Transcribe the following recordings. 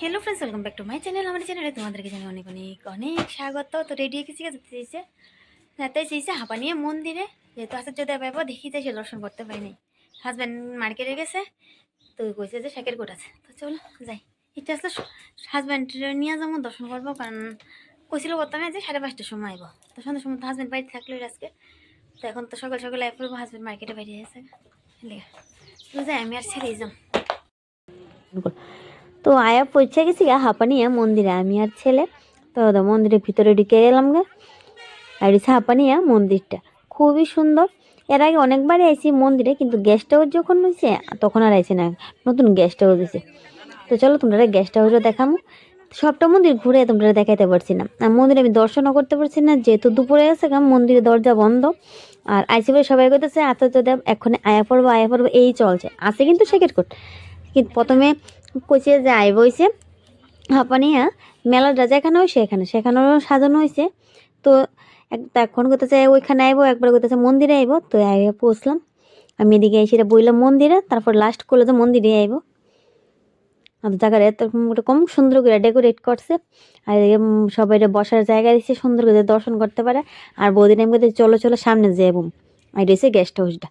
Hello friends welcome back to my channel আমার চ্যানেলে তোমাদেরকে জানি অনেক অনেক অনেক স্বাগত। তো রেডি গেছি যেতে চাইছে যেতে চাইছে হাঁপা নিয়ে মন্দিরে। যেহেতু যদি পাবো দেখি সে দর্শন করতে পারি নাই হাজব্যান্ড মার্কেটে গেছে, তো কইছে যে শাকের কোট আছে। তো চলো যাই। এটা আসলে হাজব্যান্ড নিয়ে যাব, দর্শন করব, কারণ কইছিল প্রথমে যে সাড়ে পাঁচটার সময় আইব। তো সন্ধ্যার সময় তো হাজব্যান্ড বাড়িতে থাকল আজকে। তো এখন তো সকাল সকাল পড়ব হাজব্যান্ড মার্কেটে বাইরে গেছে। যাই, আমি আর ছেড়েই যাম। তো আয়া পৌঁছে গেছি গা, হাঁপানিয়া মন্দিরে। আমি আর ছেলে, তো মন্দিরের ভিতরে ঢুকে এলাম গে। আর হচ্ছে মন্দিরটা, খুবই সুন্দর। এর আগে অনেকবারই আইছি মন্দিরে, কিন্তু গেস্ট হাউস যখন হয়েছে তখন আর আইছি না। নতুন গেস্ট হাউস হয়েছে তো চলো তোমরা গেস্ট হাউসও দেখামো। সবটা মন্দির ঘুরে তোমরা দেখাইতে পারছি না। আর মন্দিরে আমি দর্শনও করতে পারছি না, যেহেতু দুপুরে আছে গা মন্দিরের দরজা বন্ধ। আর আইসি বলে সবাই করতেছে আচার্য দেব এখন আয়া পড়ব আয়া পড়ব, এই চলছে। আছে কিন্তু সেকেট কোট কিন্তু প্রথমে কইছে যে আইব হইছে। হাঁপানিয়া মেলাটা যেখানে হয়েছে এখানে সেখানেও সাজানো হয়েছে তো এক এখন করতেছে ওইখানে আইবো, একবার করতেছে মন্দিরে আইবো। তো আইবে পৌঁছলাম। আমি এদিকে এসে বইলাম মন্দিরে, তারপর লাস্ট করল যে মন্দিরে আইবো। আর জায়গাটা এত মোটা কম সুন্দর করে ডেকোরেট করছে। আর সবাই বসার জায়গা দিচ্ছে, সুন্দর করে দর্শন করতে পারে। আর বৌদিন আমি চলো চলো, সামনে যাব আর এটা হচ্ছে গেস্ট হাউসটা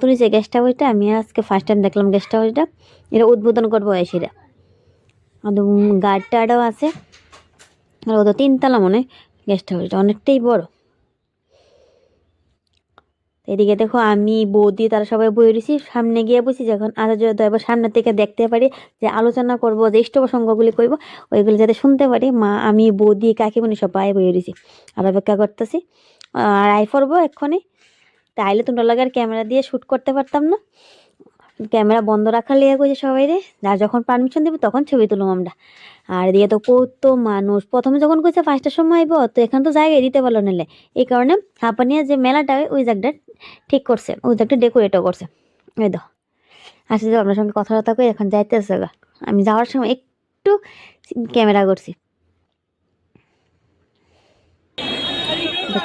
তুমি যে গেস্ট হাউসটা আমি আজকে ফার্স্ট টাইম দেখলাম গেস্ট হাউসটা এটা উদ্বোধন করব এসেরা আর গার্ড আছে। আর ওদের তিনতলা মনে গেস্ট হাউসটা অনেকটাই বড়। এদিকে দেখো আমি বৌদি তারা সবাই বই রয়েছি সামনে গিয়ে বসি যখন আচার্য এবার সামনে থেকে দেখতে পারি যে আলোচনা করব, যে ইষ্ট প্রসঙ্গগুলি করব, ওইগুলি যাতে শুনতে পারি। মা, আমি বৌদি কাকিমণি সবাই বই রয়েছি আর অপেক্ষা করতেছি। আর আই পড়ব এক্ষুনি। তাইলে তোমরা লাগে আর ক্যামেরা দিয়ে শ্যুট করতে পারতাম না। ক্যামেরা বন্ধ রাখার লেগে কইছে সবাই রে আর যখন পারমিশন দেবে তখন ছবি তুললাম আমরা। আর এদিকে তো কত মানুষ। প্রথমে যখন কইছে পাঁচটার সময় আইব, তো এখানে তো জায়গায় দিতে পারল নিলে এই কারণে হাঁপানিয়া যে মেলাটা ওই জায়গাটা ঠিক করছে। ওই জায়গাটা ডেকোরেটও করছে। এই তো আসলে আপনার সঙ্গে কথাবার্তা কই, এখন যাইতেছে গা। আমি যাওয়ার সময় একটু ক্যামেরা করছি।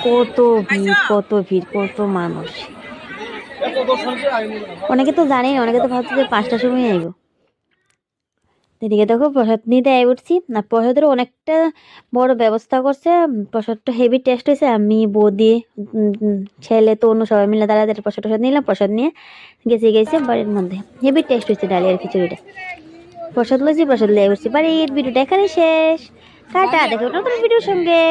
কত ভিড় কত ভিড়, কত মানুষ। অনেকে তো জানেই না, অনেকে তো ভাবছে যে পাঁচটার সময় আইব। এদিকে দেখো প্রসাদ নিতে আই উঠছি। আর প্রসাদেরও অনেকটা বড় ব্যবস্থা করছে। প্রসাদটা হেভি টেস্ট হয়েছে আমি বৌদি ছেলে তো অন্য সবাই মিলে দাঁড়াতে প্রসাদ প্রসাদ নিলাম প্রসাদ নিয়ে গেছে গেছে বাড়ির মধ্যে। হেভি টেস্ট হয়েছে ডালিয়ার খিচুড়িটা। প্রসাদ লইছি প্রসাদ লিয়ে উঠছি। বাড়ির ভিডিওটা এখানে শেষ। টাটা দেখো নতুন ভিডিওর সঙ্গে।